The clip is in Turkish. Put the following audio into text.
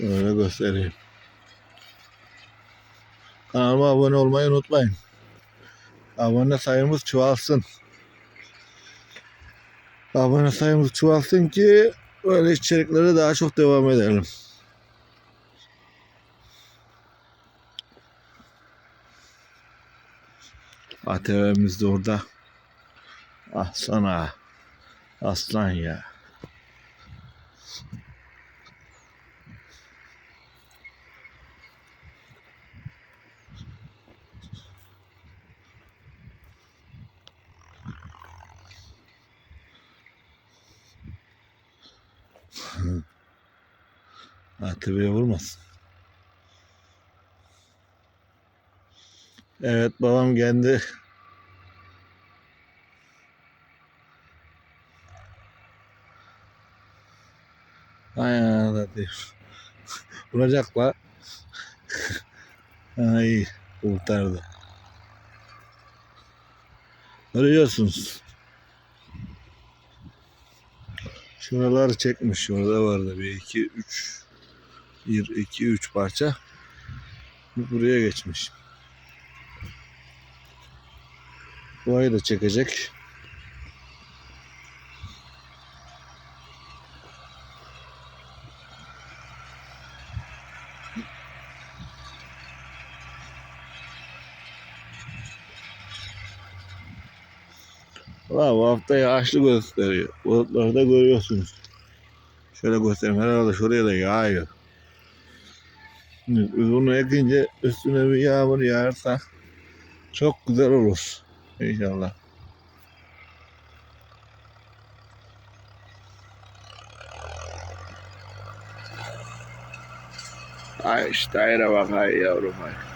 Öyle göstereyim. Kanalıma abone olmayı unutmayın. Abone sayımız çoğalsın. Abone sayımız çoğalsın ki böyle içeriklere daha çok devam edelim. ATV'miz de orada. Ah sana. Aslan ya. ATV'ye vurmasın. Evet babam kendi öyle diyor. Vuracakla. Ay kurtardı. Görüyorsunuz. Şuraları çekmiş. Şurada vardı bir iki üç bir iki üç parça. Bu buraya geçmiş. Burayı da çekecek. Valla bu hafta yağışlı gösteriyor. Bulutları da görüyorsunuz. Şöyle göstereyim. Herhalde şuraya da yağıyor. Bunu ekince üstüne bir yağmur yağarsa çok güzel olur. İnşallah. Ay işte ayra bak ay yavrum ay.